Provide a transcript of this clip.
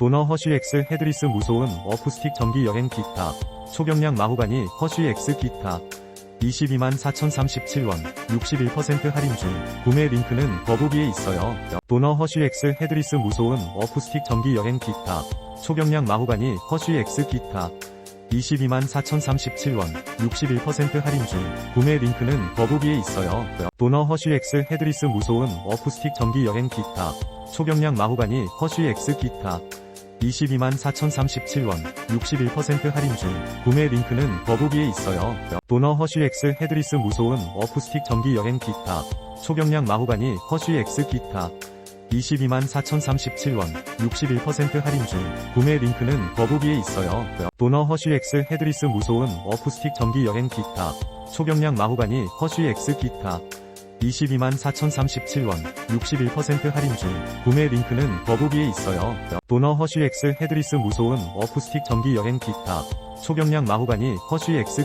도너 허쉬 X 헤드리스 무소음 어쿠스틱 전기 여행 기타 초경량 마호가니 허쉬 X 기타 22만 4,037원 61% 할인 중 구매 링크는 더보기에 있어요. 도너 허쉬 X 헤드리스 무소음 어쿠스틱 전기 여행 기타 초경량 마호가니 허쉬 X 기타 22만 4,037원 61% 할인 중 구매 링크는 더보기에 있어요. 도너 허쉬 X 헤드리스 무소음 어쿠스틱 전기 여행 기타 초경량 마호가니 허쉬 X 기타 22만 4,037원 61% 할인 중 구매 링크는 더보기에 있어요. 도너 허쉬 X 헤드리스 무소음 어쿠스틱 전기 여행 기타 초경량 마호가니 허쉬 X 기타 22만 4,037원 61% 할인 중 구매 링크는 더보기에 있어요. 도너 허쉬 X 헤드리스 무소음 어쿠스틱 전기 여행 기타 초경량 마호가니 허쉬 X 기타 22만 4,037원 61% 할인 중 구매 링크는 더보기에 있어요. 도너 허쉬 X 헤드리스 무소음 어쿠스틱 전기 여행 기타 초경량 마호가니 허쉬 X